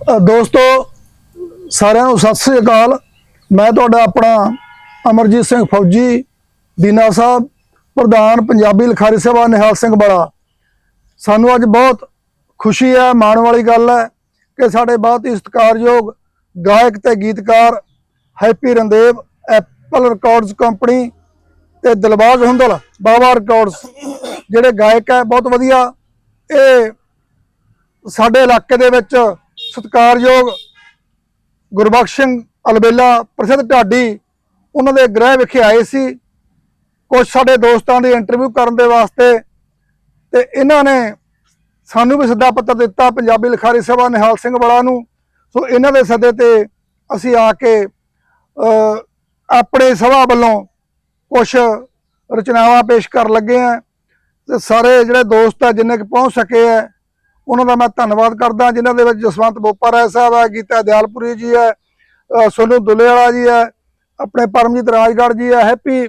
ਦੋਸਤੋ, ਸਾਰਿਆਂ ਨੂੰ ਸਤਿ ਸ੍ਰੀ ਅਕਾਲ। ਮੈਂ ਤੁਹਾਡਾ ਆਪਣਾ ਅਮਰਜੀਤ ਸਿੰਘ ਫੌਜੀ, ਦੀਨਾ ਸਾਹਿਬ, ਪ੍ਰਧਾਨ ਪੰਜਾਬੀ ਲਿਖਾਰੀ ਸਭਾ ਨਿਹਾਲ ਸਿੰਘ ਬੜਾ। ਸਾਨੂੰ ਅੱਜ ਬਹੁਤ ਖੁਸ਼ੀ ਹੈ, ਮਾਣ ਵਾਲੀ ਗੱਲ ਹੈ ਕਿ ਸਾਡੇ ਬਹੁਤ ਹੀ ਸਤਿਕਾਰਯੋਗ ਗਾਇਕ ਤੇ ਗੀਤਕਾਰ Happy Randev Apple Records company ਤੇ ਦਿਲਬਾਗ ਹੁੰਦਲ ਬਾਬਾ ਰਿਕਾਰਡਸ, ਜਿਹੜੇ ਗਾਇਕ ਹੈ, ਬਹੁਤ ਵਧੀਆ। ਇਹ ਸਾਡੇ ਇਲਾਕੇ ਦੇ ਵਿੱਚ ਸਤਿਕਾਰਯੋਗ ਗੁਰਬਖਸ਼ ਸਿੰਘ ਅਲਬੇਲਾ ਪ੍ਰਸਿੱਧ ਢਾਡੀ ਉਹਨਾਂ ਦੇ ਗ੍ਰਹਿ ਵਿਖੇ ਆਏ ਸੀ। ਕੁਝ ਸਾਡੇ ਦੋਸਤਾਂ ਦੀ ਇੰਟਰਵਿਊ ਕਰਨ ਦੇ ਵਾਸਤੇ ਤੇ ਇਹਨਾਂ ਨੇ ਸਾਨੂੰ ਵੀ ਸੱਦਾ ਪੱਤਰ ਦਿੱਤਾ ਪੰਜਾਬੀ ਲਿਖਾਰੀ ਸਭਾ ਨਿਹਾਲ ਸਿੰਘ ਵਾਲਾ ਨੂੰ। ਸੋ ਇਹਨਾਂ ਦੇ ਸੱਦੇ ਤੇ ਅਸੀਂ ਆ ਕੇ ਅ, ਆਪਣੇ ਸਭਾ ਵੱਲੋਂ ਕੁਝ ਰਚਨਾਵਾਂ ਪੇਸ਼ ਕਰਨ ਲੱਗੇ ਆ ਤੇ ਸਾਰੇ ਜਿਹੜੇ ਦੋਸਤ ਆ ਜਿੰਨੇ ਕੁ ਪਹੁੰਚ ਸਕੇ ਆ ਉਹਨਾਂ ਦਾ ਮੈਂ ਧੰਨਵਾਦ ਕਰਦਾ ਜਿਨ੍ਹਾਂ ਦੇ ਵਿੱਚ ਜਸਵੰਤ ਬੋਪਾ ਰਾਏ ਸਾਹਿਬ ਹੈ ਗੀਤਾ ਦਿਆਲਪੁਰੀ ਜੀ ਹੈ ਅ, ਸੋਨੂ ਦੁੱਲੇ ਵਾਲਾ ਜੀ ਹੈ ਆਪਣੇ ਪਰਮਜੀਤ ਰਾਜਗੜ੍ਹ ਜੀ ਹੈ ਹੈਪੀ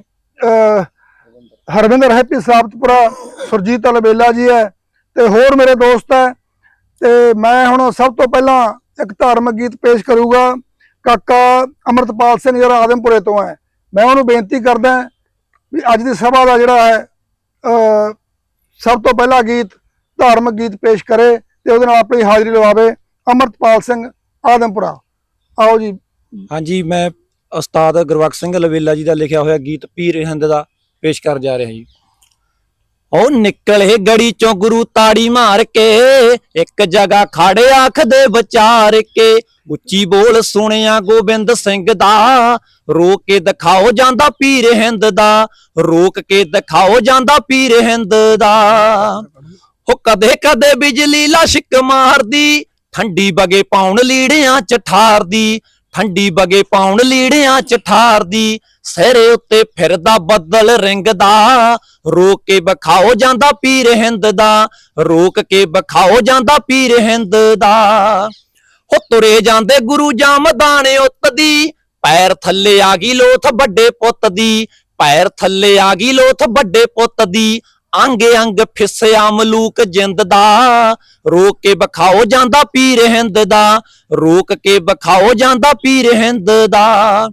ਹਰਵਿੰਦਰ ਹੈਪੀ ਸਾਬਤਪੁਰਾ ਸੁਰਜੀਤ ਅਲਬੇਲਾ ਜੀ ਹੈ ਤੇ ਹੋਰ ਮੇਰੇ ਦੋਸਤ ਹੈ ਤੇ ਮੈਂ ਹੁਣ ਸਭ ਤੋਂ ਪਹਿਲਾਂ ਇੱਕ ਧਾਰਮਿਕ ਗੀਤ ਪੇਸ਼ ਕਰੂਗਾ। ਕਾਕਾ ਅਮਰਤਪਾਲ ਸਿੰਘ ਜਿਹੜਾ ਆਦਮਪੁਰੇ ਤੋਂ ਹੈ। ਮੈਂ ਉਹਨੂੰ ਬੇਨਤੀ ਕਰਦਾ ਵੀ ਅੱਜ ਦੀ ਸਭਾ ਦਾ ਜਿਹੜਾ ਹੈ ਸਭ ਤੋਂ ਪਹਿਲਾ ਗੀਤ ਧਾਰਮਿਕ ਗੀਤ ਪੇਸ਼ ਕਰੇ ਤੇ ਉਹਦੇ ਨਾਲ ਆਪਣੀ ਹਾਜ਼ਰੀ ਲਵਾਵੇ ਅਮਰਤਪਾਲ ਸਿੰਘ ਆਦਮਪੁਰਾ। ਆਓ ਜੀ। ਹਾਂਜੀ, ਮੈਂ ਉਸਤਾਦ ਗੁਰਬਖਸ਼ ਸਿੰਘ ਲਵੇਲਾ ਜੀ ਦਾ ਲਿਖਿਆ ਹੋਇਆ ਗੀਤ ਪੀਰ ਹਿੰਦ ਦਾ ਪੇਸ਼ ਕਰ ਜਾ ਰਿਹਾ ਜੀ। ਉਹ ਨਿਕਲੇ ਗੜੀ ਚੋਂ ਗੁਰੂ ਤਾੜੀ ਮਾਰ ਕੇ, ਇੱਕ ਜਗ੍ਹਾ ਖੜੇ ਆਖਦੇ ਵਿਚਾਰ ਕੇ। ਉੱਚੀ ਬੋਲ ਸੁਣਿਆ ਗੋਬਿੰਦ ਸਿੰਘ ਦਾ, ਰੋਕ ਕੇ ਦਿਖਾਓ ਜਾਂਦਾ ਪੀਰ ਹਿੰਦ ਦਾ, ਰੋਕ ਕੇ ਦਿਖਾਓ ਜਾਂਦਾ ਪੀਰ ਹਿੰਦ ਦਾ। ਹੋ ਕਦੇ ਕਦੇ ਬਿਜਲੀ ਲਾਸ਼ਕ ਮਾਰਦੀ, ਠੰਡੀ ਬਗੇ ਪਾਉਣ ਲੀੜਿਆਂ ਚ ਠਾਰਦੀ, ਠੰਡੀ ਬਗੇ ਪਾਉਣ ਲੀੜਿਆਂ ਚ ਠਾਰਦੀ ਸਿਰੇ ਉੱਤੇ ਫਿਰਦਾ ਬੱਦਲ ਰਿੰਗਦਾ, ਰੋਕ ਕੇ ਬਖਾਓ ਜਾਂਦਾ ਪੀਰ ਹਿੰਦ ਦਾ, ਰੋਕ ਕੇ ਬਖਾਓ ਜਾਂਦਾ ਪੀਰ ਹਿੰਦ ਦਾ। ਹੋ ਤੁਰੇ ਜਾਂਦੇ ਗੁਰੂ ਜਾਮਦਾਨੇ ਉੱਤ ਦੀ, ਪੈਰ ਥੱਲੇ ਆ ਗਈ ਲੋਥ ਵੱਡੇ ਪੁੱਤ ਦੀ, ਪੈਰ ਥੱਲੇ ਆ ਗਈ ਲੋਥ ਵੱਡੇ ਪੁੱਤ ਦੀ ਅੰਗ ਅੰਗ ਫਿਸਿਆ ਮਲੂਕ ਜਿੰਦ ਦਾ, ਰੋਕ ਕੇ ਬਖਾਓ ਜਾਂਦਾ ਪੀਰ ਹਿੰਦ ਦਾ, ਰੋਕ ਕੇ ਬਖਾਓ ਜਾਂਦਾ ਪੀਰ ਹਿੰਦ ਦਾ।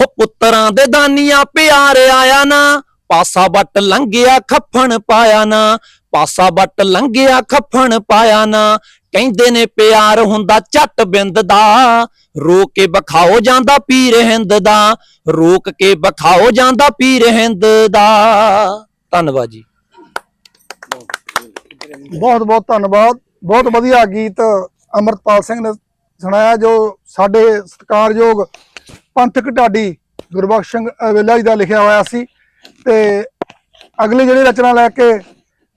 ਹੋ ਪੁੱਤਰਾਂ ਦੇ ਦਾਨੀਆਂ ਪਿਆਰ ਆਇਆ ਨਾ, ਪਾਸਾ ਵੱਟ ਲੰਘਿਆ ਖੱਫਣ ਪਾਇਆ ਨਾ, ਪਾਸਾ ਵੱਟ ਲੰਘਿਆ ਖੱਫਣ ਪਾਇਆ ਨਾ, ਕਹਿੰਦੇ ਨੇ ਪਿਆਰ ਹੁੰਦਾ ਝੱਟ ਬਿੰਦ ਦਾ ਰੋ ਕੇ ਬਖਾਓ ਜਾਂਦਾ ਪੀਰ ਹਿੰਦ ਦਾ, ਰੋਕ ਕੇ ਬਖਾਓ ਜਾਂਦਾ ਪੀਰ ਹਿੰਦ ਦਾ। ਧੰਨਵਾਦ ਜੀ। ਬਹੁਤ ਬਹੁਤ ਧੰਨਵਾਦ। ਬਹੁਤ ਵਧੀਆ ਗੀਤ ਅਮਰਤਪਾਲ ਸਿੰਘ ਨੇ ਸੁਣਾਇਆ, ਜੋ ਸਾਡੇ ਸਤਿਕਾਰਯੋਗ ਪੰਥਕ ਢਾਡੀ ਗੁਰਬਖਸ਼ ਸਿੰਘ ਅਵੇਲਾ ਜੀ ਦਾ ਲਿਖਿਆ ਹੋਇਆ ਸੀ। ਤੇ ਅਗਲੀ ਜਿਹੜੀ ਰਚਨਾ ਲੈ ਕੇ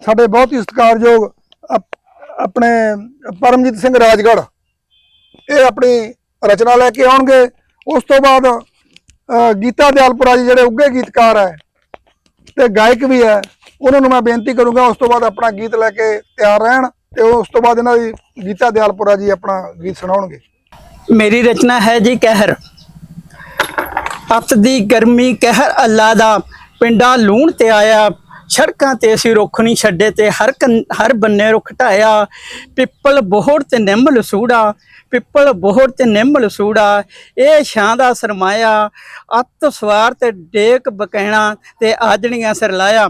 ਸਾਡੇ ਬਹੁਤ ਹੀ ਸਤਿਕਾਰਯੋਗ ਅਪ- ਆਪਣੇ ਪਰਮਜੀਤ ਸਿੰਘ ਰਾਜਗੜ੍ਹ, ਇਹ ਆਪਣੀ ਰਚਨਾ ਲੈ ਕੇ ਆਉਣਗੇ। ਉਸ ਤੋਂ ਬਾਅਦ ਗੀਤਾ ਦਿਆਲਪੁਰਾ ਜੀ ਜਿਹੜੇ ਉੱਗੇ ਗੀਤਕਾਰ ਹੈ, ਤੇ ਗਾਇਕ ਵੀ ਹੈ। ਉਹਨਾਂ ਨੂੰ ਮੈਂ ਬੇਨਤੀ ਕਰੂੰਗਾ ਉਸ ਤੋਂ ਬਾਅਦ ਆਪਣਾ ਗੀਤ ਲੈ ਕੇ ਤਿਆਰ ਰਹਿਣ ਤੇ ਉਸ ਤੋਂ ਬਾਅਦ ਇਹਨਾਂ ਦੀ ਗੀਤਾ ਦਿਆਲਪੁਰਾ ਜੀ ਆਪਣਾ ਗੀਤ ਸੁਣਾਉਣਗੇ। ਮੇਰੀ ਰਚਨਾ ਹੈ ਜੀ ਕਹਿਰ। ਅੱਤ ਦੀ ਗਰਮੀ ਕਹਿਰ ਅੱਲਾ ਦਾ, ਪਿੰਡਾਂ ਲੂਣ ਤੇ ਆਇਆ। ਸੜਕਾਂ ਤੇ ਅਸੀਂ ਰੁੱਖ ਨਹੀਂ ਛੱਡੇ ਤੇ ਹਰ ਕੰ- ਹਰ ਬੰਨੇ ਰੁੱਖ ਢਾਇਆ। ਪਿੱਪਲ ਬੋਹੜ ਤੇ ਨਿੰਮ ਲਸੂੜਾ ਪਿੱਪਲ ਬੋਹੜ ਤੇ ਨਿੰਮ ਲਸੂੜਾ ਇਹ ਛਾਂ ਦਾ ਸਰਮਾਇਆ। ਅੱਤ ਸਵਾਰ ਤੇ ਡੇਕ ਬਕੈਣਾ ਤੇ ਆਜਣੀਆਂ ਸਿਰ ਲਾਇਆ।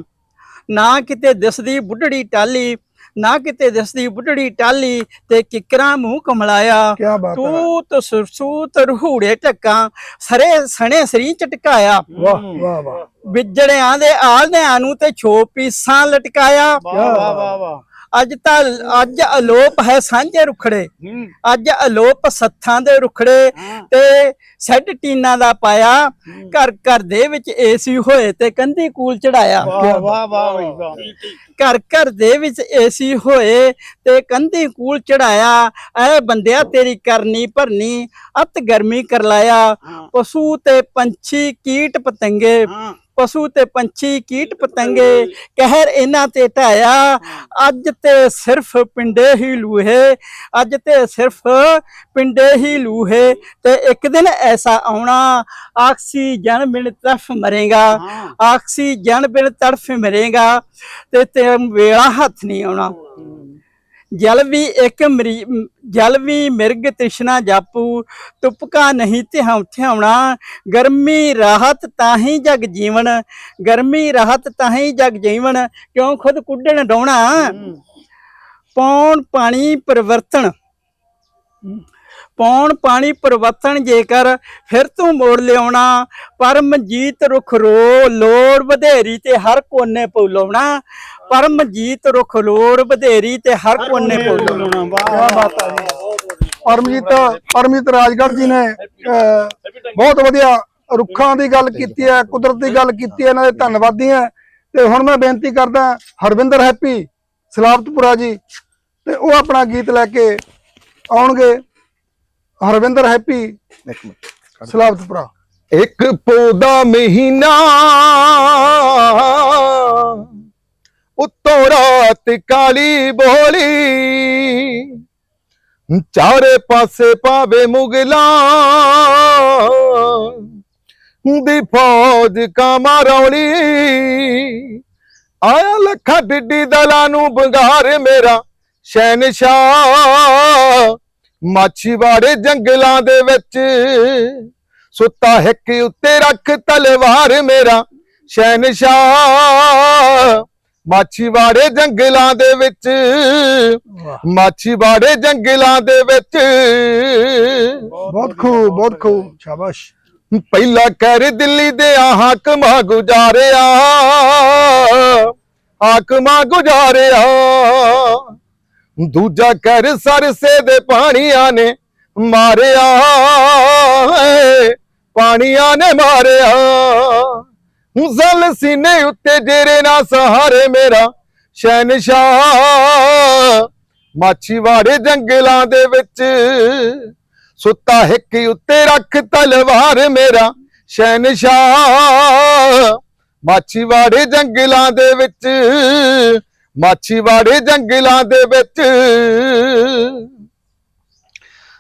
ਨਾ ਕਿਤੇ ਦਿਸਦੀ ਬੁੱਢੜੀ ਟਾਲੀ ਨਾ ਕਿਤੇ ਦਿਸਦੀ ਬੁੱਢੜੀ ਟਾਲੀ ਤੇ ਕਿਕਰਾਂ ਮੂੰਹ ਕਮਲਾਇਆ। ਤੂਤ ਸੁਰਸੂਤ ਰਹੂੜੇ ਟੱਕਾਂ ਸਰੇ ਸਣੇ ਸਰੀ ਚਟਕਾਇਆ ਵਾਹ ਵਾਹ ਵਾਹ। ਵਿਜੜਿਆਂ ਦੇ ਆਲਦਿਆਂ ਨੂੰ ਤੇ ਛੋ ਪੀਸਾਂ ਲਟਕਾਇਆ ਵਾਹ ਵਾਹ ਵਾਹ। ਅੱਜ ਤਾਂ ਅੱਜ ਅਲੋਪ ਹੈ ਸਾਂਝੇ ਰੁਖੜੇ। ਅੱਜ ਅਲੋਪ ਸੱਥਾਂ ਦੇ ਰੁਖੜੇ ਤੇ ਸੈੱਡ ਟੀਨਾ ਦਾ ਪਾਇਆ। ਘਰ ਘਰ ਦੇ ਵਿੱਚ ਏਸੀ ਹੋਏ ਤੇ ਕੰਧੀ ਕੂਲ ਚੜਾਇਆ। ਵਾਹ ਵਾਹ ਵਾਹ ਘਰ ਘਰ ਦੇ ਵਿੱਚ ਏਸੀ ਹੋਏ ਤੇ ਕੰਧੀ ਕੂਲ ਚੜਾਇਆ। ਐ ਬੰਦਿਆ ਤੇਰੀ ਕਰਨੀ ਭਰਨੀ ਅਤ ਗਰਮੀ ਕਰ ਲਾਇਆ। ਪਸ਼ੂ ਤੇ ਪੰਛੀ ਕੀਟ ਪਤੰਗੇ। ਪਸ਼ੂ ਤੇ ਪੰਛੀ ਕੀਟ ਪਤੰਗੇ ਕਹਿਰ ਇਹਨਾਂ ਤੇ ਢਾਇਆ। ਅੱਜ ਤੇ ਸਿਰਫ ਪਿੰਡੇ ਹੀ ਲੂਹੇ ਅੱਜ ਤੇ ਸਿਰਫ ਪਿੰਡੇ ਹੀ ਲੂਹੇ ਤੇ ਇੱਕ ਦਿਨ ਐਸਾ ਆਉਣਾ ਆਕਸੀਜਨ ਬਿਨ ਤਰਫ ਮਰੇਗਾ ਆਕਸੀਜਨ ਬਿਨ ਤਰਫ ਮਰੇਗਾ ਤੇ ਤੇ ਵੇਲਾ ਹੱਥ ਨਹੀਂ ਆਉਣਾ। ਜਲ ਵੀ ਇੱਕ ਮਰੀ, ਜਲ ਵੀ ਮਿਰਗ ਤ੍ਰਿਸ਼ਨਾ ਜਾਪੂ, ਤੁਪਕਾ ਨਹੀਂ ਧਿਆਉ, ਧਿਆਉਣਾ। ਗਰਮੀ ਰਾਹਤ ਤਾਂ ਜਗ ਜੀਵਨ, ਗਰਮੀ ਰਾਹਤ ਤਾਂ ਜਗ ਜੀਵਨ। ਕਿਉਂ ਖੁਦ ਕੁੱਡਣ ਡਾਉਣਾ? ਪੌਣ ਪਾਣੀ ਪਰਿਵਰਤਨ। ਪੌਣ ਪਾਣੀ ਪਰਿਵਰਤਨ ਜੇਕਰ ਫਿਰ ਤੂੰ ਮੋੜ ਲਿਆਉਣਾ, ਪਰਮਜੀਤ ਰੁਖ ਰੋ, ਲੋੜ ਵਧੇਰੀ ਤੇ ਹਰ ਕੋਨੇ ਪਉਲਾਉਣਾ ਪਰਮਜੀਤ ਰੁਖ ਲੋੜ ਵਧੇਰੀ ਤੇ ਹਰ ਕੋਨੇ ਪਉਲਾਉਣਾ ਕਿਆ ਬਾਤ ਹੈ ਜੀ। ਪਰਮਜੀਤ ਪਰਮਜੀਤ ਰਾਜਗੜ੍ਹ ਜੀ ਨੇ ਬਹੁਤ ਵਧੀਆ ਰੁੱਖਾਂ ਦੀ ਗੱਲ ਕੀਤੀ ਹੈ ਕੁਦਰਤ ਦੀ ਗੱਲ ਕੀਤੀ ਹੈ ਇਹਨਾਂ ਦੇ ਧੰਨਵਾਦੀ ਹਾਂ। ਤੇ ਹੁਣ ਮੈਂ ਬੇਨਤੀ ਕਰਦਾ ਹਰਵਿੰਦਰ ਹੈਪੀ ਸਲਾਬਤਪੁਰਾ ਜੀ ਤੇ ਉਹ ਆਪਣਾ ਗੀਤ ਲੈ ਕੇ ਆਉਣਗੇ। ਹਰਵਿੰਦਰ ਹੈਪੀ ਸਲਾਬਤਪੁਰਾ। ਇੱਕ ਪੌਦਾ ਮਹੀਨਾ ਉੱਤੋਂ ਰਾਤ ਕਾਲੀ ਬੋਲੀ। ਚਾਰੇ ਪਾਸੇ ਪਾਵੇ ਮੁਗਲਾਂ ਦੀ ਫੌਜ ਕਾਮਾਰੌਲੀ ਆਇਆ ਲੱਖਾਂ ਡਿੱਡੀ ਦਲਾਂ ਨੂੰ ਬੰਗਾਰ ਮੇਰਾ ਸ਼ਹਿਨਸ਼ਾਹ। ਮਾਛੀਵਾੜੇ ਜੰਗਲਾਂ ਦੇ ਵਿੱਚ ਸੁੱਤਾ ਹਿੱਕ ਉੱਤੇ ਰੱਖ ਤਲਵਾਰ ਮੇਰਾ ਸ਼ਹਿਨਸ਼ਾਹ। ਮਾਛੀਵਾੜੇ ਜੰਗਲਾਂ ਦੇ ਵਿੱਚ। ਮਾਛੀਵਾੜੇ ਜੰਗਲਾਂ ਦੇ ਵਿੱਚ। ਬਹੁਤ ਖੂਬ ਬਹੁਤ ਖੂਬ ਸ਼ਾਬਾਸ਼। ਪਹਿਲਾ ਕਰ ਦਿੱਲੀ ਦੇ ਹਾਕਮਾਂ ਗੁਜ਼ਾਰਿਆ। ਹਾਕਮਾਂ ਗੁਜ਼ਾਰਿਆ। ਦੂਜਾ ਕਰ ਸਰਸੇ ਦੇ ਪਾਣੀਆਂ ਨੇ ਮਾਰਿਆ। ਪਾਣੀਆਂ ਨੇ ਮਾਰਿਆ। ਜ਼ਲ ਸੀਨੇ ਉੱਤੇ ਜੇਰੇ ਨਾ ਸਹਾਰੇ ਮੇਰਾ ਸ਼ਹਿਨਸ਼ਾਹ ਮਾਛੀਵਾੜੇ ਜੰਗਲਾਂ ਦੇ ਵਿੱਚ ਸੁੱਤਾ ਹਿੱਕ ਉੱਤੇ ਰੱਖ ਤਲਵਾਰ ਮੇਰਾ ਸ਼ਹਿਨਸ਼ਾਹ ਮਾਛੀਵਾੜੇ ਜੰਗਲਾਂ ਦੇ ਵਿੱਚ, ਮਾਛੀਵਾੜੇ ਜੰਗਲਾਂ ਦੇ ਵਿੱਚ।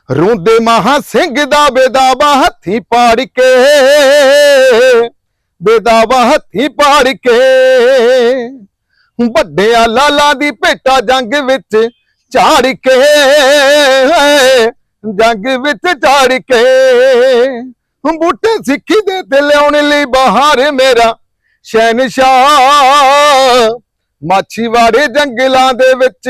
ਰੋਂਦੇ ਮਹਾ ਸਿੰਘ ਦਾ ਬੇਦਾਵਾ ਹੱਥੀ ਪਾੜ ਕੇ ਬੇਦਾਵਾ ਹੱਥੀ ਪਾੜ ਕੇ। ਵੱਡਿਆਂ ਲਾਲਾਂ ਦੀ ਭੇਟਾ ਜੰਗ ਵਿੱਚ ਝਾੜ ਕੇ। ਜੰਗ ਵਿੱਚ ਝਾੜ ਕੇ। ਬੂਟੇ ਸਿੱਖੀ ਦੇ ਤੇ ਲਿਆਉਣ ਲਈ ਬਾਹਰ ਮੇਰਾ। ਸ਼ਹਿਨਸ਼ਾਹ ਮਾਛੀਵਾੜੇ ਜੰਗਲਾਂ ਦੇ ਵਿੱਚ।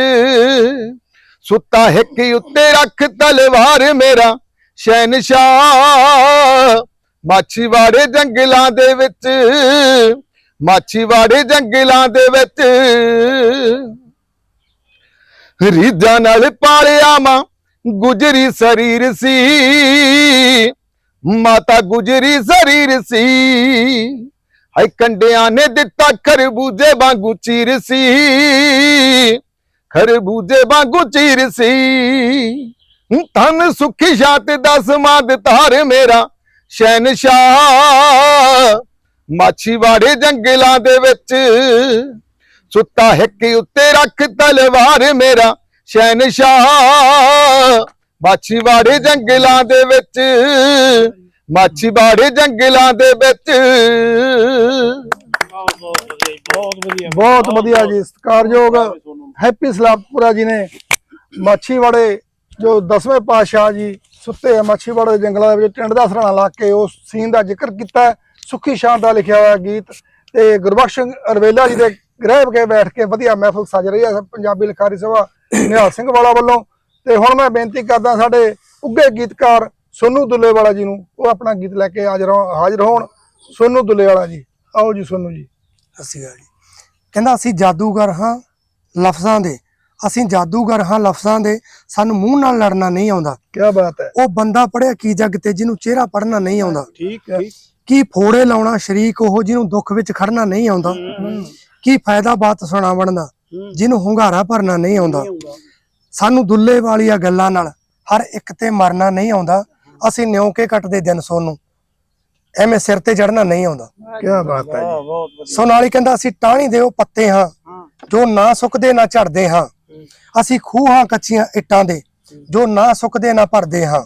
ਸੁੱਤਾ ਹਿੱਕ ਉੱਤੇ ਰੱਖ ਤਲਵਾਰ ਮੇਰਾ। ਸ਼ਹਿਨਸ਼ਾਹ ਮਾਛੀਵਾੜੇ ਜੰਗਲਾਂ ਦੇ ਵਿੱਚ, ਮਾਛੀਵਾੜੇ ਜੰਗਲਾਂ ਦੇ ਵਿੱਚ। ਰੀਜਾਂ ਨਾਲ ਪਾਲਿਆ ਮਾਂ ਗੁਜਰੀ ਸਰੀਰ ਸੀ, ਮਾਤਾ ਗੁਜਰੀ ਸਰੀਰ ਸੀ। ਹਾਏ ਕੰਡਿਆਂ ਨੇ ਦਿੱਤਾ ਖਰਬੂਜੇ ਵਾਂਗੂ ਚੀਰ ਸੀ, ਖਰਬੂਜੇ ਵਾਂਗੂ ਚੀਰ ਸੀ। ਤਨ ਸੁਖੀ ਸ਼ਾਤ ਦਸ ਮਾਦ ਧਾਰ ਮੇਰਾ ਸ਼ਹਿਨਸ਼ਾਹ ਮਾਛੀਵਾੜੇ ਜੰਗਲਾਂ ਦੇ ਵਿੱਚ ਸੁੱਤਾ ਹਿੱਕ ਉੱਤੇ ਰੱਖ ਤਲਵਾਰ ਮੇਰਾ ਸ਼ਹਿਨਸ਼ਾਹ ਮਾਛੀਵਾੜੇ ਜੰਗਲਾਂ ਦੇ ਵਿੱਚ ਮਾਛੀਵਾੜੇ ਜੰਗਲਾਂ ਦੇ ਵਿੱਚ। ਬਹੁਤ ਵਧੀਆ ਜੀ ਸਤਿਕਾਰਯੋਗ ਹੈਪੀ ਸਲਾਮਪੁਰਾ ਜੀ ਨੇ ਮਾਛੀਵਾੜੇ ਜੋ 10ਵੇਂ ਪਾਤਸ਼ਾਹ ਜੀ ਸੁੱਤੇ ਮੱਛੀਵਾੜੇ ਦੇ ਜੰਗਲਾਂ ਦੇ ਵਿੱਚ, ਟਿੰਡ ਦਾ ਸਰਾਣਾ ਲਾ ਕੇ ਉਸ ਸੀਨ ਦਾ ਜ਼ਿਕਰ ਕੀਤਾ ਸੁੱਖੀ ਸ਼ਾਨ ਦਾ ਲਿਖਿਆ ਹੋਇਆ ਗੀਤ ਤੇ ਗੁਰਬਖਸ਼ ਸਿੰਘ ਅਰਵੇਲਾ ਜੀ ਦੇ ਗ੍ਰਹਿ ਕੇ ਬੈਠ ਕੇ ਵਧੀਆ ਮਹਿਫਲ ਸਜ ਰਹੀ ਹੈ। ਪੰਜਾਬੀ ਲਿਖਾਰੀ ਸਭਾ ਨਿਹਾਲ ਸਿੰਘ ਵਾਲਾ ਵੱਲੋਂ। ਤੇ ਹੁਣ ਮੈਂ ਬੇਨਤੀ ਕਰਦਾ ਸਾਡੇ ਉੱਗੇ ਗੀਤਕਾਰ ਸੋਨੂ ਦੁੱਲੇਵਾਲਾ ਜੀ ਨੂੰ, ਉਹ ਆਪਣਾ ਗੀਤ ਲੈ ਕੇ ਹਾਜ਼ਰ ਹਾਜ਼ਰ ਹੋਣ। ਸੋਨੂ ਦੁੱਲੇਵਾਲਾ ਜੀ, ਆਓ ਜੀ ਸੋਨੂ ਜੀ। ਸਤਿ ਸ਼੍ਰੀ ਅਕਾਲ ਜੀ। ਕਹਿੰਦਾ, ਅਸੀਂ ਜਾਦੂਗਰ ਹਾਂ, ਲਫ਼ਜ਼ਾਂ ਦੇ ਅਸੀਂ ਜਾਦੂਗਰ ਹਾਂ ਲਫ਼ਜ਼ਾਂ ਦੇ ਸਾਨੂੰ ਮੂੰਹ ਨਾਲ ਲੜਨਾ ਨਹੀਂ ਆਉਂਦਾ। ਕੀ ਬਾਤ ਹੈ। ਉਹ ਬੰਦਾ ਪੜਿਆ ਕੀ ਜੱਗ ਤੇ ਜਿਹਨੂੰ ਚਿਹਰਾ ਪੜਨਾ ਨਹੀਂ ਆਉਂਦਾ। ਠੀਕ ਹੈ। ਕੀ ਫੋੜੇ ਲਾਉਣਾ ਸ਼ਰੀਕ ਉਹ ਜਿਹਨੂੰ ਦੁੱਖ ਵਿੱਚ ਖੜਨਾ ਨਹੀਂ ਆਉਂਦਾ। ਕੀ ਫਾਇਦਾ ਬਾਤ ਸੁਣਾਵਣ ਦਾ ਜਿਹਨੂੰ ਹੁੰਗਾਰਾ ਭਰਨਾ ਨਹੀਂ ਆਉਂਦਾ। ਸਾਨੂੰ ਦੁੱਲੇ ਵਾਲੀਆਂ ਗੱਲਾਂ ਨਾਲ ਹਰ ਇੱਕ ਤੇ ਮਰਨਾ ਨਹੀਂ ਆਉਂਦਾ। ਅਸੀਂ ਨਿਉ ਕੇ ਕੱਟਦੇ ਦਿਨ ਸੋਨੂੰ। ਐਵੇਂ ਸਿਰ ਤੇ ਚੜਨਾ ਨਹੀਂ ਆਉਂਦਾ। ਕੀ ਬਾਤ ਹੈ ਸੋਨਾਲੀ ਕਹਿੰਦਾ ਅਸੀਂ ਟਾਹਣੀ ਦੇ ਉਹ ਪੱਤੇ ਹਾਂ ਜੋ ਨਾ ਸੁੱਕਦੇ ਨਾ ਝੜਦੇ ਹਾਂ। ਅਸੀਂ ਖੂਹਾਂ ਕੱਚੀਆਂ ਇੱਟਾਂ ਦੇ, ਜੋ ਨਾ ਸੁੱਕਦੇ ਨਾ ਭਰਦੇ ਹਾਂ।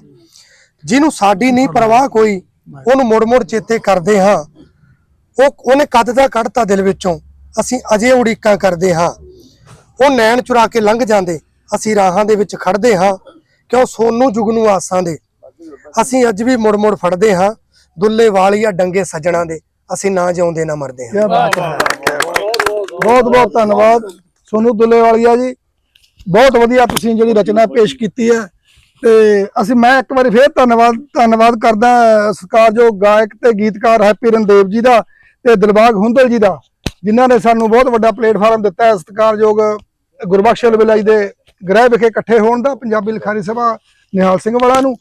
ਜਿਹਨੂੰ ਸਾਡੀ ਨਹੀਂ ਪਰਵਾਹ ਕੋਈ, ਉਹਨੂੰ ਮੁੜ ਮੁੜ ਚੇਤੇ ਕਰਦੇ ਹਾਂ। ਉਹ, ਉਹਨੇ ਕਦ ਦਾ ਕੱਢਤਾ ਦਿਲ ਵਿੱਚੋਂ। ਅਸੀਂ ਅਜੇ ਉਡੀਕਾਂ ਕਰਦੇ ਹਾਂ। ਉਹ ਨੈਣ ਚੁਰਾ ਕੇ ਲੰਘ ਜਾਂਦੇ। ਅਸੀਂ ਰਾਹਾਂ ਦੇ ਵਿੱਚ ਖੜਦੇ ਹਾਂ। ਕਿਉਂ? ਸੋਨੂੰ ਜੁਗਨੂ ਆਸਾਂ ਦੇ। ਅਸੀਂ ਅੱਜ ਵੀ ਮੁੜ ਮੁੜ ਫੜਦੇ ਹਾਂ। ਦੁੱਲੇ ਵਾਲੀਆ ਡੰਗੇ ਸੱਜਣਾ ਦੇ। ਅਸੀਂ ਨਾ ਜਿਉਂਦੇ, ਨਾ ਮਰਦੇ ਹਾਂ। ਬਹੁਤ ਬਹੁਤ ਧੰਨਵਾਦ। ਸੋਨੂੰ ਦੁੱਲੇਵਾਲੀਆ ਜੀ। ਬਹੁਤ ਵਧੀਆ ਤੁਸੀਂ ਜਿਹੜੀ ਰਚਨਾ ਪੇਸ਼ ਕੀਤੀ ਹੈ। ਤੇ ਅਸੀਂ ਮੈਂ ਇੱਕ ਵਾਰੀ ਫੇਰ ਧੰਨਵਾਦ ਧੰਨਵਾਦ ਕਰਦਾ ਸਤਿਕਾਰਯੋਗ ਗਾਇਕ ਤੇ ਗੀਤਕਾਰ ਹੈਪੀ ਰਣਦੇਵ ਜੀ ਦਾ ਤੇ ਦਿਲਬਾਗ ਹੁੰਦਲ ਜੀ ਦਾ, ਜਿਨ੍ਹਾਂ ਨੇ ਸਾਨੂੰ ਬਹੁਤ ਵੱਡਾ ਪਲੇਟਫਾਰਮ ਦਿੱਤਾ ਹੈ ਸਤਿਕਾਰਯੋਗ ਗੁਰਬਖਸ਼ ਅਲਵਿਲਾ ਦੇ ਗ੍ਰਹਿ ਵਿਖੇ ਇਕੱਠੇ ਹੋਣ ਦਾ, ਪੰਜਾਬੀ ਲਿਖਾਰੀ ਸਭਾ ਨਿਹਾਲ ਸਿੰਘ ਵਾਲਾ ਨੂੰ।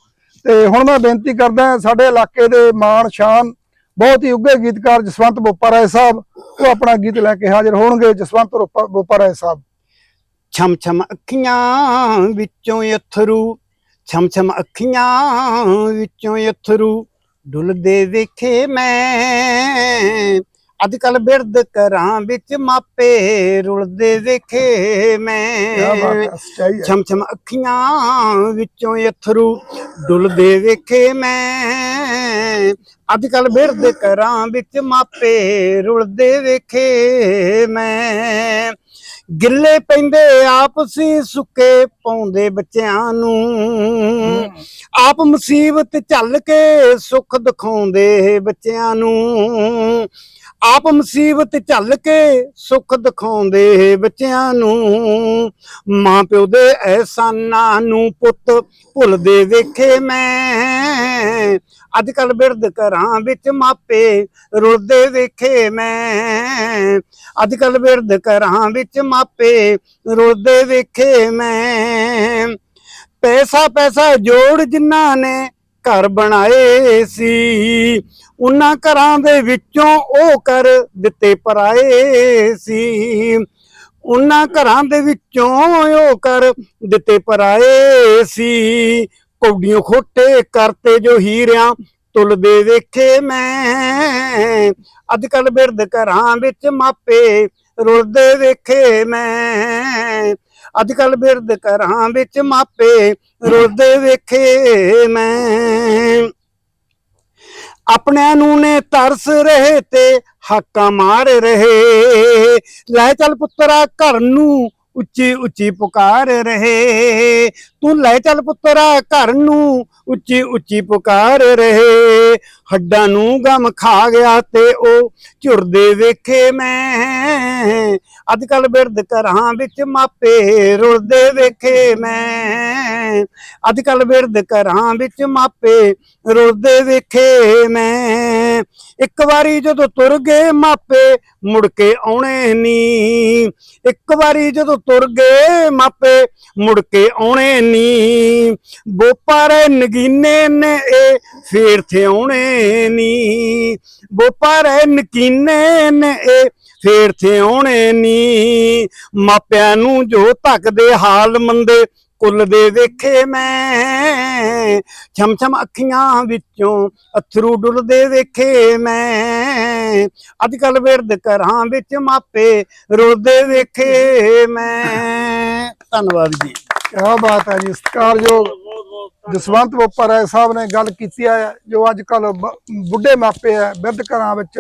ਤੇ ਹੁਣ ਮੈਂ ਬੇਨਤੀ ਕਰਦਾ ਸਾਡੇ ਇਲਾਕੇ ਦੇ ਮਾਣ, ਸ਼ਾਨ, ਬਹੁਤ ਹੀ ਉੱਘੇ ਗੀਤਕਾਰ ਜਸਵੰਤ ਬੋਪਾ ਰਾਏ ਸਾਹਿਬ ਉਹ ਆਪਣਾ ਗੀਤ ਲੈ ਕੇ ਹਾਜ਼ਰ ਹੋਣਗੇ, ਜਸਵੰਤ ਰੋਪਾ- ਬੋਪਾ ਰਾਏ ਸਾਹਿਬ। ਛਮ ਛਮ ਅੱਖੀਆਂ ਵਿੱਚੋਂ ਅਥਰੂ ਛਮ ਛਮ ਅੱਖੀਆਂ ਵਿੱਚੋਂ ਅਥਰੂ ਡੁੱਲਦੇ ਵੇਖੇ ਮੈਂ। ਅੱਜ ਕੱਲ ਬਿਰਦ ਕਰਾਂ ਵਿੱਚ ਮਾਪੇ ਰੁਲਦੇ ਵੇਖੇ ਮੈਂ। ਛਮ ਛਮ ਅੱਖੀਆਂ ਵਿੱਚੋਂ ਅਥਰੂ ਡੁੱਲਦੇ ਵੇਖੇ ਮੈਂ। ਅੱਜ ਕੱਲ ਬਿਰਦ ਕਰਾਂ ਵਿੱਚ ਮਾਪੇ ਰੁਲਦੇ ਵੇਖੇ ਮੈਂ। ਗਿੱਲੇ ਪੈਂਦੇ ਆਪਸੀ ਸੁੱਕੇ ਪਾਉਂਦੇ ਬੱਚਿਆਂ ਨੂੰ। ਆਪ ਮੁਸੀਬਤ ਝੱਲ ਕੇ ਸੁੱਖ ਦਿਖਾਉਂਦੇ ਬੱਚਿਆਂ ਨੂੰ। ਆਪ ਮੁਸੀਬਤ ਝੱਲ ਕੇ ਸੁੱਖ ਦਿਖਾਉਂਦੇ ਬੱਚਿਆਂ ਨੂੰ। ਮਾਂ ਪਿਓ ਦੇ ਅਹਿਸਾਨਾਂ ਨੂੰ ਪੁੱਤ ਭੁੱਲਦੇ ਵੇਖੇ ਮੈਂ। ਅੱਜ ਕੱਲ ਬਿਰਧ ਘਰਾਂ ਵਿੱਚ ਮਾਪੇ ਰੁਲਦੇ ਵੇਖੇ ਮੈਂ। ਅੱਜ ਕੱਲ ਬਿਰਧ ਘਰਾਂ ਵਿੱਚ ਮਾਪੇ ਰੁਲਦੇ ਵੇਖੇ ਮੈਂ। ਪੈਸਾ ਪੈਸਾ ਜੋੜ ਜਿਨ੍ਹਾਂ ਨੇ ਘਰ ਬਣਾਏ ਸੀ ਉਹਨਾਂ ਘਰਾਂ ਦੇ ਵਿੱਚੋਂ ਉਹ ਕਰ ਦਿੱਤੇ ਪਰਾਏ ਸੀ। ਉਹਨਾਂ ਘਰਾਂ ਦੇ ਵਿੱਚੋਂ ਉਹ ਕਰ ਦਿੱਤੇ ਪਰਾਏ ਸੀ। ਕੌਡੀਆਂ ਖੋਟੇ ਕਰਤੇ ਜੋ ਹੀਰਿਆਂ ਤੁਲਦੇ ਵੇਖੇ ਮੈਂ। ਅੱਜ ਕੱਲ ਬਿਰਧ ਘਰਾਂ ਵਿੱਚ ਮਾਪੇ ਰੁਲਦੇ ਵੇਖੇ ਮੈਂ। ਅੱਜ ਕੱਲ ਬਿਰਧ ਘਰਾਂ ਵਿੱਚ ਮਾਪੇ ਰੁਲਦੇ ਵੇਖੇ ਮੈਂ। ਆਪਣਿਆਂ ਨੂੰ ਨੇ ਤਰਸ ਰਹੇ ਤੇ ਹਾਕਾਂ ਮਾਰ ਰਹੇ। ਲੈ ਚੱਲ ਪੁੱਤਰਾ ਘਰ ਨੂੰ ਉੱਚੀ ਉੱਚੀ ਪੁਕਾਰ ਰਹੇ। ਤੂੰ ਲੈ ਚੱਲ ਪੁੱਤਰਾ ਘਰ ਨੂੰ, ਉੱਚੀ ਉੱਚੀ ਪੁਕਾਰ ਰਹੇ। ਹੱਡਾਂ ਨੂੰ ਗਮ ਖਾ ਗਿਆ ਤੇ ਉਹ ਝੁਰਦੇ ਵੇਖੇ ਮੈਂ। ਅੱਜ ਕੱਲ ਬਿਰਧ ਘਰਾਂ ਵਿੱਚ ਮਾਪੇ ਰੁਲਦੇ ਵੇਖੇ ਮੈਂ। ਅੱਜ ਕੱਲ ਬਿਰਧ ਘਰਾਂ ਵਿੱਚ ਮਾਪੇ ਰੁਲਦੇ ਵੇਖੇ ਮੈਂ। ਇੱਕ ਵਾਰੀ ਜਦੋਂ ਤੁਰ ਗਏ ਮਾਪੇ, ਮੁੜ ਕੇ ਆਉਣੇ ਨੀ। ਇੱਕ ਵਾਰੀ ਜਦੋਂ ਤੁਰ ਗਏ ਮਾਪੇ, ਮੁੜ ਕੇ ਆਉਣੇ ਨੀ। ਬੋਪਾਰੇ ਨਗੀਨੇ ਨੇ, ਇਹ ਫੇਰ ਥੇ ਆਉਣੇ ਨੀ। ਬੋਪਾਰੇ ਨਕੀਨੇ ਨੇ, ਇਹ ਫੇਰ ਥੇ ਆਉਣੇ ਨੀ। ਮਾਪਿਆਂ ਨੂੰ ਜੋ ਧੱਕਦੇ ਹਾਲ ਮੰਦੇ ਕੁੱਲ ਦੇ ਵੇਖੇ ਮੈਂ। ਛਮ ਛਮ ਅੱਖੀਆਂ ਵਿੱਚੋਂ ਅਥਰੂ ਡੁੱਲਦੇ ਵੇਖੇ ਮੈਂ। ਅੱਜ ਕੱਲ ਬਿਰਧ ਘਰਾਂ ਵਿੱਚ ਮਾਪੇ ਰੁਲਦੇ ਵੇਖੇ ਮੈਂ। ਧੰਨਵਾਦ ਜੀ। ਕੀ ਬਾਤ ਹੈ ਜੀ, ਸਤਿਕਾਰਯੋਗ ਜਸਵੰਤ ਬੋਪਾ ਰਾਏ ਸਾਹਿਬ ਨੇ ਗੱਲ ਕੀਤੀ ਹੈ, ਜੋ ਅੱਜ ਕੱਲ ਬੁੱਢੇ ਮਾਪੇ ਆ ਵਿਰਧ ਘਰਾਂ ਵਿੱਚ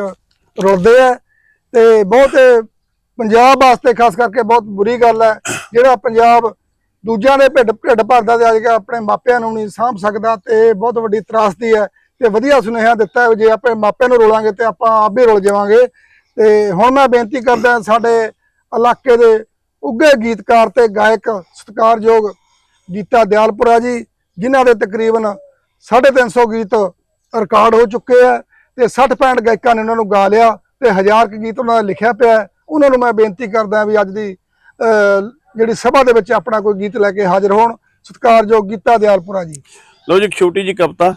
ਰੁਲਦੇ ਆ ਤੇ ਬਹੁਤ ਪੰਜਾਬ ਵਾਸਤੇ ਖਾਸ ਕਰਕੇ ਬਹੁਤ ਬੁਰੀ ਗੱਲ ਹੈ, ਜਿਹੜਾ ਪੰਜਾਬ ਦੂਜਿਆਂ ਦੇ ਢਿੱਡ ਢਿੱਡ ਭਰਦਾ ਤੇ ਅੱਜ ਕੱਲ੍ਹ ਆਪਣੇ ਮਾਪਿਆਂ ਨੂੰ ਨਹੀਂ ਸਾਂਭ ਸਕਦਾ ਤੇ ਬਹੁਤ ਵੱਡੀ ਤਰਾਸਦੀ ਹੈ ਤੇ ਵਧੀਆ ਸੁਨੇਹਾ ਦਿੱਤਾ ਵੀ ਜੇ ਆਪਣੇ ਮਾਪਿਆਂ ਨੂੰ ਰੋਲਾਂਗੇ ਤੇ ਆਪਾਂ ਆਪ ਵੀ ਰੁਲ ਜਾਵਾਂਗੇ। ਤੇ ਹੁਣ ਮੈਂ ਬੇਨਤੀ ਕਰਦਾ ਸਾਡੇ ਇਲਾਕੇ ਦੇ ਉੱਘੇ ਗੀਤਕਾਰ ਤੇ ਗਾਇਕ ਸਤਿਕਾਰਯੋਗ ਗੀਤਾ ਦਿਆਲਪੁਰਾ ਜੀ, ਜਿਨ੍ਹਾਂ ਦੇ ਤਕਰੀਬਨ 350 ਗੀਤ ਰਿਕਾਰਡ ਹੋ ਚੁੱਕੇ ਆ ਤੇ 60 65 ਗਾਇਕਾਂ ਨੇ ਉਹਨਾਂ ਨੂੰ ਗਾ ਲਿਆ ਤੇ ਹਜ਼ਾਰ ਕੁ ਗੀਤ ਉਹਨਾਂ ਦਾ ਲਿਖਿਆ ਪਿਆ ਉਹਨਾਂ ਨੂੰ ਮੈਂ ਬੇਨਤੀ ਕਰਦਾ ਵੀ ਅੱਜ ਦੀ ਜਿਹੜੀ ਸਭਾ ਦੇ ਵਿੱਚ ਆਪਣਾ ਕੋਈ ਗੀਤ ਲੈ ਕੇ ਹਾਜ਼ਰ ਹੋਣ ਸਤਿਕਾਰਯੋਗ ਗੀਤਾ ਦਿਆਲਪੁਰਾ ਜੀ। ਲੋ ਜੀ ਛੋਟੀ ਜੀ ਕਵਿਤਾ।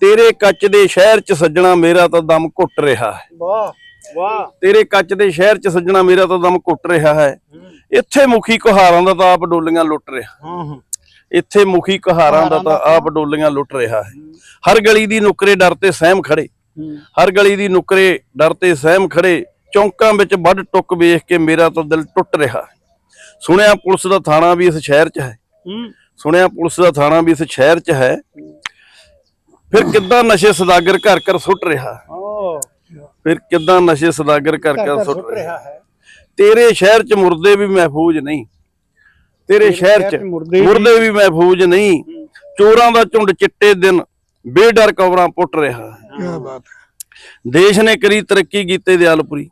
ਤੇਰੇ ਕੱਚ ਦੇ ਸ਼ਹਿਰ ਚ ਸੱਜਣਾ ਮੇਰਾ ਤਾਂ ਦਮ ਘੁੱਟ ਰਿਹਾ ਹੈ। ਵਾਹ ਵਾਹ। ਤੇਰੇ ਕੱਚ ਦੇ ਸ਼ਹਿਰ ਚ ਸੱਜਣਾ ਮੇਰਾ ਤਾਂ ਦਮ ਘੁੱਟ ਰਿਹਾ ਹੈ। ਇੱਥੇ ਮੁਖੀ ਕੁਹਾਰਾਂ ਦਾ ਤਾਂ ਆਪ ਡੋਲੀਆਂ ਲੁੱਟ ਰਿਹਾ ਹਾਂ। ਹਾਂ ਇੱਥੇ ਮੁਖੀ ਕੁਹਾਰਾਂ ਦਾ ਤਾਂ ਆਪ ਡੋਲੀਆਂ ਲੁੱਟ ਰਿਹਾ ਹੈ। ਹਰ ਗਲੀ ਦੀ ਨੁਕਰੇ ਡਰ ਤੇ ਸਹਿਮ ਖੜੇ। ਹਰ ਗਲੀ ਦੀ ਨੁਕਰੇ ਡਰ ਤੇ ਸਹਿਮ ਖੜੇ। ਚੌਂਕਾਂ ਵਿੱਚ ਵੱਡ ਟੁੱਕ ਵੇਖ ਕੇ ਮੇਰਾ ਤਾਂ ਦਿਲ ਟੁੱਟ ਰਿਹਾ ਹੈ। ਸੁਣਿਆ ਪੁਲਿਸ ਦਾ ਥਾਣਾ ਵੀ ਇਸ ਸ਼ਹਿਰ 'ਚ ਹੈ। ਹੂੰ। ਸੁਣਿਆ ਪੁਲਿਸ ਦਾ ਥਾਣਾ ਵੀ ਇਸ ਸ਼ਹਿਰ 'ਚ ਹੈ। ਫਿਰ ਕਿੱਦਾਂ ਨਸ਼ੇ ਸਦਾਗਰ ਘਰ ਘਰ ਸੁੱਟ ਰਿਹਾ? ਫਿਰ ਕਿੱਦਾਂ ਨਸ਼ੇ ਸਦਾਗਰ ਘਰ ਘਰ ਸੁੱਟ ਰਿਹਾ? ਹੈ। ਤੇਰੇ ਸ਼ਹਿਰ 'ਚ ਮੁਰਦੇ ਵੀ ਮਹਿਫੂਜ਼ ਨਹੀਂ। ਤੇਰੇ ਸ਼ਹਿਰ 'ਚ ਮੁਰਦੇ ਵੀ ਮਹਿਫੂਜ਼ ਨਹੀਂ। ਚੋਰਾਂ ਦਾ ਝੁੰਡ ਚਿੱਟੇ ਦਿਨ ਬੇਡਰ ਕਬਰਾਂ ਪੁੱਟ ਰਿਹਾ। ਹੈ ਕੀ ਬਾਤ ਦੇਸ਼ ਨੇ ਕਰੀ ਤਰੱਕੀ ਕੀਤੇ ਦਿਆਲਪੁਰੀ।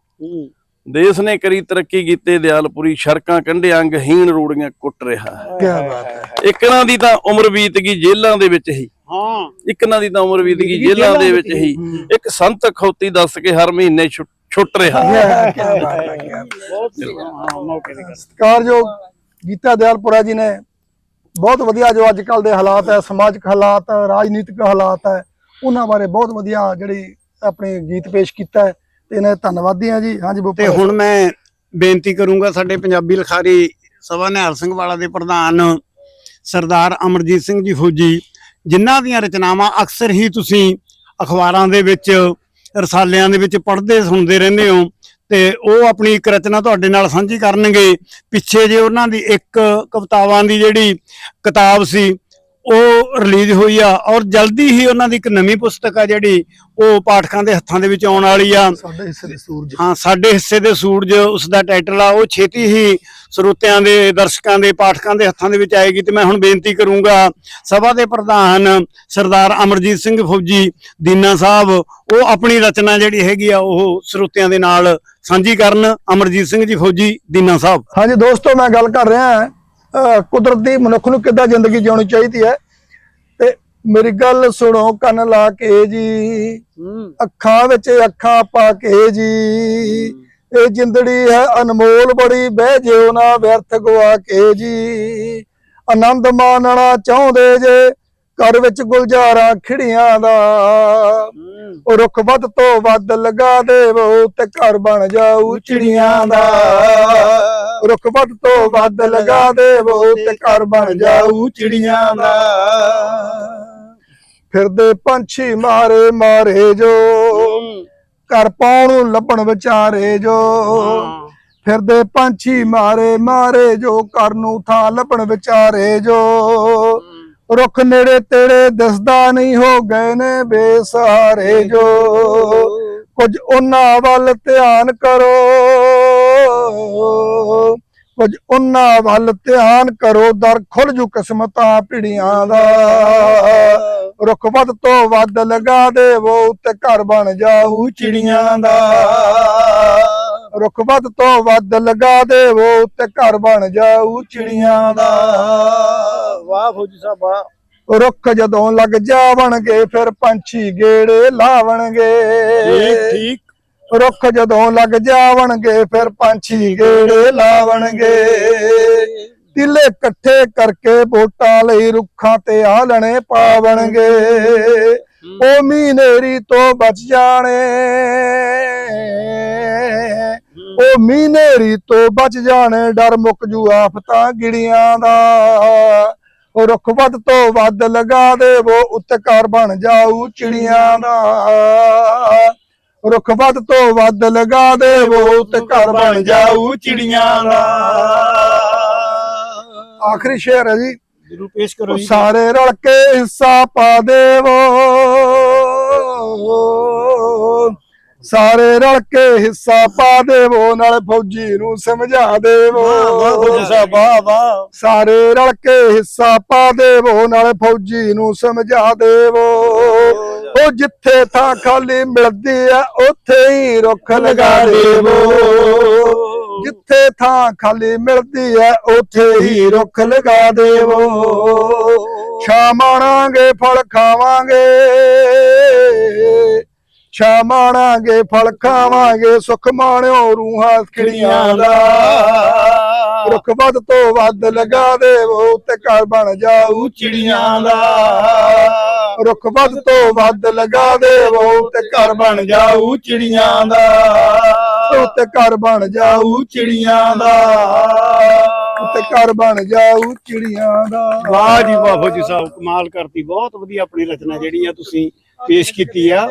ਦੇਸ਼ ਨੇ ਕਰੀ ਤਰੱਕੀ ਕੀਤੇ ਦਿਆਲਪੁਰੀ ਸੜਕਾਂ ਕੰਢੇ ਅੰਗਹੀਣ ਰੋੜੀਆਂ ਕੁੱਟ ਰਿਹਾ ਹੈ। ਕੀ ਬਾਤ ਹੈ। ਇੱਕਨਾਂ ਦੀ ਤਾਂ ਉਮਰ ਬੀਤ ਗਈ ਜੇਲ੍ਹਾਂ ਦੇ ਵਿੱਚ ਹੀ। ਹਾਂ। ਇੱਕਨਾਂ ਦੀ ਤਾਂ ਉਮਰ ਬੀਤ ਗਈ ਜੇਲ੍ਹਾਂ ਦੇ ਵਿੱਚ ਹੀ। ਇੱਕ ਸੰਤ ਖੌਤੀ ਦੱਸ ਕੇ ਹਰ ਮਹੀਨੇ ਛੁੱਟ- ਰਿਹਾ ਹੈ। ਕੀ ਬਾਤ ਹੈ ਕੀ ਬਾਤ ਹੈ। ਬਹੁਤ ਹਾਂ ਮੌਕੇ ਦੀ ਸਤਿਕਾਰਯੋਗ ਗੀਤਾ ਦਿਆਲਪੁਰਾ ਜੀ ਨੇ ਬਹੁਤ ਵਧੀਆ ਜੋ ਅੱਜ ਕੱਲ ਦੇ ਹਾਲਾਤ ਹੈ ਸਮਾਜਿਕ ਹਾਲਾਤ ਹੈ ਰਾਜਨੀਤਿਕ ਹਾਲਾਤ ਹੈ ਉਹਨਾਂ ਬਾਰੇ ਬਹੁਤ ਵਧੀਆ ਜਿਹੜੀ ਆਪਣੇ ਗੀਤ ਪੇਸ਼ ਕੀਤਾ ਹੈ। ਤੇ ਇਹਨਾਂ ਦੇ ਧੰਨਵਾਦੀ ਹਾਂ ਜੀ। ਹਾਂਜੀ ਤੇ ਹੁਣ ਮੈਂ ਬੇਨਤੀ ਕਰੂੰਗਾ ਸਾਡੇ ਪੰਜਾਬੀ ਲਿਖਾਰੀ ਸਭਾ ਨਿਹਾਲ ਸਿੰਘ ਵਾਲਾ ਦੇ ਪ੍ਰਧਾਨ ਸਰਦਾਰ ਅਮਰਜੀਤ ਸਿੰਘ ਜੀ ਫੌਜੀ, ਜਿਨ੍ਹਾਂ ਦੀਆਂ ਰਚਨਾਵਾਂ ਅਕਸਰ ਹੀ ਤੁਸੀਂ ਅਖਬਾਰਾਂ ਦੇ ਵਿੱਚ, ਰਸਾਲਿਆਂ ਦੇ ਵਿੱਚ ਪੜ੍ਹਦੇ, ਸੁਣਦੇ ਰਹਿੰਦੇ ਹੋ ਤੇ ਉਹ ਆਪਣੀ ਇੱਕ ਰਚਨਾ ਤੁਹਾਡੇ ਨਾਲ ਸਾਂਝੀ ਕਰਨਗੇ। ਪਿੱਛੇ ਜੇ ਉਹਨਾਂ ਦੀ ਇੱਕ ਕਵਿਤਾਵਾਂ ਦੀ ਜਿਹੜੀ ਕਿਤਾਬ ਸੀ ਉਹ ਰਿਲੀਜ਼ ਹੋਈ ਆ ਔਰ ਜਲਦੀ ਹੀ ਉਹਨਾਂ ਦੀ ਇੱਕ ਨਵੀਂ ਪੁਸਤਕ ਆ ਜਿਹੜੀ ਉਹ ਪਾਠਕਾਂ ਦੇ ਹੱਥਾਂ ਦੇ ਵਿੱਚ ਆਉਣ ਵਾਲੀ ਆ। ਸਾਡੇ ਹਿੱਸੇ ਦੇ ਸੂਰਜ। ਹਾਂ ਸਾਡੇ ਹਿੱਸੇ ਦੇ ਸੂਰਜ ਉਸ ਦਾ ਟਾਈਟਲ ਆ ਉਹ ਛੇਤੀ ਹੀ ਸਰੋਤਿਆਂ ਦੇ ਦਰਸ਼ਕਾਂ ਦੇ ਪਾਠਕਾਂ ਦੇ ਹੱਥਾਂ ਦੇ ਵਿੱਚ ਆਏਗੀ ਤੇ ਮੈਂ ਹੁਣ ਬੇਨਤੀ ਕਰੂੰਗਾ ਸਭਾ ਦੇ ਪ੍ਰਧਾਨ ਸਰਦਾਰ ਅਮਰਜੀਤ ਸਿੰਘ ਫੌਜੀ ਦੀਨਾ ਸਾਹਿਬ ਉਹ ਆਪਣੀ ਰਚਨਾ ਜਿਹੜੀ ਹੈਗੀ ਆ ਉਹ ਸਰੋਤਿਆਂ ਦੇ ਨਾਲ ਸਾਂਝੀ ਕਰਨ। ਅਮਰਜੀਤ ਸਿੰਘ ਜੀ ਫੌਜੀ ਦੀਨਾ ਸਾਹਿਬ। ਹਾਂਜੀ ਦੋਸਤੋ ਮੈਂ ਗੱਲ ਕਰ ਰਿਹਾ ਹਾਂ। ਕੁਦਰਤੀ ਮਨੁੱਖ ਨੂੰ ਕਿੱਦਾਂ ਜ਼ਿੰਦਗੀ ਜਿਉਣੀ ਚਾਹੀਦੀ ਹੈ? ਤੇ ਮੇਰੀ ਗੱਲ ਸੁਣੋ ਕੰਨ ਲਾ ਕੇ ਜੀ। ਅੱਖਾਂ ਵਿੱਚ ਅੱਖਾਂ ਪਾ ਕੇ ਜੀ। ਇਹ ਜਿੰਦੜੀ ਹੈ ਅਨਮੋਲ ਬੜੀ ਬਹਿ ਜਿਓ ਨਾ ਵਿਅਰਥ ਗਵਾ ਕੇ ਜੀ। ਆਨੰਦ ਮਾਣਨਾ ਚਾਹੁੰਦੇ ਜੇ ਘਰ ਵਿੱਚ ਗੁਲਜ਼ਾਰਾਂ ਖਿੜੀਆਂ ਦਾ। ਉਹ ਰੁੱਖ ਵੱਧ ਤੋਂ ਵੱਧ ਲਗਾ ਦੇਵੋ ਤੇ ਘਰ ਬਣ ਜਾਊ ਚਿੜੀਆਂ ਦਾ। ਰੁੱਖ ਵੱਧ ਤੋਂ ਵੱਧ ਲਗਾ ਦੇਵੋ ਤੇ ਘਰ ਬਣ ਜਾਊ ਚਿੜੀਆਂ ਦਾ। ਫਿਰਦੇ ਪੰਛੀ ਮਾਰੇ ਮਾਰੇ ਜੋ। ਘਰ ਪਾਉਣ ਨੂੰ ਲੱਭਣ ਵਿਚਾਰੇ ਜੋ। ਫਿਰਦੇ ਪੰਛੀ ਮਾਰੇ ਮਾਰੇ ਜੋ। ਘਰ ਨੂੰ ਥਾਂ ਲੱਭਣ ਵਿਚਾਰੇ ਜੋ। ਰੁੱਖ ਨੇੜੇ ਤੇੜੇ ਦਿਸਦਾ ਨਹੀਂ ਹੋ ਗਏ ਨੇ ਬੇਸਹਾਰੇ ਜੋ। ਕੁਝ ਉਹਨਾਂ ਵੱਲ ਧਿਆਨ ਕਰੋ। ਕੁਝ ਉਹਨਾਂ ਵੱਲ ਧਿਆਨ ਕਰੋ ਦਰ ਖੁੱਲ ਜੂ ਕਿਸਮਤਾਂ ਪਿੜੀਆਂ ਦਾ। ਰੁੱਖ ਵੱਧ ਤੋਂ ਵੱਧ ਲਗਾ ਦੇਵੋ ਤੇ ਘਰ ਬਣ ਜਾਊ ਚਿੜੀਆਂ ਦਾ। ਰੁੱਖ ਵੱਧ ਤੋਂ ਵੱਧ ਲਗਾ ਦੇਵੋ ਤੇ ਘਰ ਬਣ ਜਾਊ ਚਿੜੀਆਂ ਦਾ। ਵਾਹ ਫੌਜੀ ਸਾਹਿਬ ਵਾਹ। ਰੁੱਖ ਜਦੋਂ ਲੱਗ ਜਾਵਣਗੇ ਫਿਰ ਪੰਛੀ ਗੇੜੇ ਲਾਵਣਗੇ। ਠੀਕ। ਰੁੱਖ ਜਦੋਂ ਲੱਗ ਜਾਵਣਗੇ ਫਿਰ ਪੰਛੀ ਗੇੜੇ ਲਾਵਣਗੇ। ਤਿੱਲੇ ਇਕੱਠੇ ਕਰਕੇ ਵੋਟਾਂ ਲਈ ਰੁੱਖਾਂ ਤੇ ਆਲਣੇ ਪਾਵਣਗੇ। ਉਹ ਮੀਨੇਰੀ ਤੋਂ ਬਚ ਜਾਣੇ। ਉਹ ਮੀਨੇਰੀ ਤੋਂ ਬਚ ਜਾਣੇ ਡਰ ਮੁੱਕ ਜੂ ਆਫਤਾਂ ਗਿੜੀਆਂ ਦਾ। ਉਹ ਰੁੱਖ ਵੱਧ ਤੋਂ ਵੱਧ ਲਗਾ ਦੇਵੋ ਉੱਤੇ ਘਰ ਬਣ ਜਾਊ ਚਿੜੀਆਂ ਦਾ। ਰੁੱਖ ਵੱਧ ਤੋਂ ਵੱਧ ਲਗਾ ਦੇਵੋ ਤੇ ਘਰ ਬਣ ਜਾਊ ਚਿੜੀਆਂ ਦਾ। ਆਖਰੀ ਸ਼ੇਰ ਹੈ ਜੀ। ਜਰੂਰ ਪੇਸ਼ ਕਰੋ ਜੀ। ਸਾਰੇ ਰਲ ਕੇ ਹਿੱਸਾ ਪਾ ਦੇਵੋ। ਸਾਰੇ ਰਲ ਕੇ ਹਿੱਸਾ ਪਾ ਦੇਵੋ ਨਾਲ ਫੌਜੀ ਨੂੰ ਸਮਝਾ ਦੇਵੋ। ਵਾਹ। ਸਾਰੇ ਰਲ ਕੇ ਹਿੱਸਾ ਪਾ ਦੇਵੋ ਨਾਲ ਫੌਜੀ ਨੂੰ ਸਮਝਾ ਦੇਵੋ। ਉਹ ਜਿੱਥੇ ਥਾਂ ਖਾਲੀ ਮਿਲਦੀ ਆ ਉੱਥੇ ਹੀ ਰੁੱਖ ਲਗਾ ਦੇਵੋ। ਜਿੱਥੇ ਥਾਂ ਖਾਲੀ ਮਿਲਦੀ ਆ ਉੱਥੇ ਹੀ ਰੁੱਖ ਲਗਾ ਦੇਵੋ। ਛਾਂ ਮਾਣਾਂਗੇ ਫਲ ਖਾਵਾਂਗੇ। ਛਾ ਮਾਣਾਂਗੇ, ਫਲ ਖਾਵਾਂਗੇ, ਸੁਖ ਮਾਣਿਓ ਰੂਹਾਂ ਖਿੜੀਆਂ ਦਾ। ਰੁੱਖ ਵੱਧ ਤੋਂ ਵੱਧ ਲਗਾ ਦੇਵੋ ਤੇ ਘਰ ਬਣ ਜਾਊ ਚਿੜੀਆਂ ਦਾ। ਰੁੱਖ ਵੱਧ ਤੋਂ ਵੱਧ ਲਗਾ ਦੇਵੋ ਤੇ ਘਰ ਬਣ ਜਾਊ ਚਿੜੀਆਂ ਦਾ। ਤੇ ਘਰ ਬਣ ਜਾਊ ਚਿੜੀਆਂ ਦਾ। ਤੇ ਘਰ ਬਣ ਜਾਊ ਚਿੜੀਆਂ ਦਾ। ਵਾਹ ਜੀ ਵਾਹ ਜੀ ਸਾਹਿਬ ਕਮਾਲ ਕਰਤੀ। ਬਹੁਤ ਵਧੀਆ ਆਪਣੀ ਰਚਨਾ ਜਿਹੜੀ ਆ ਤੁਸੀਂ ਪੇਸ਼ ਕੀਤੀ ਆ।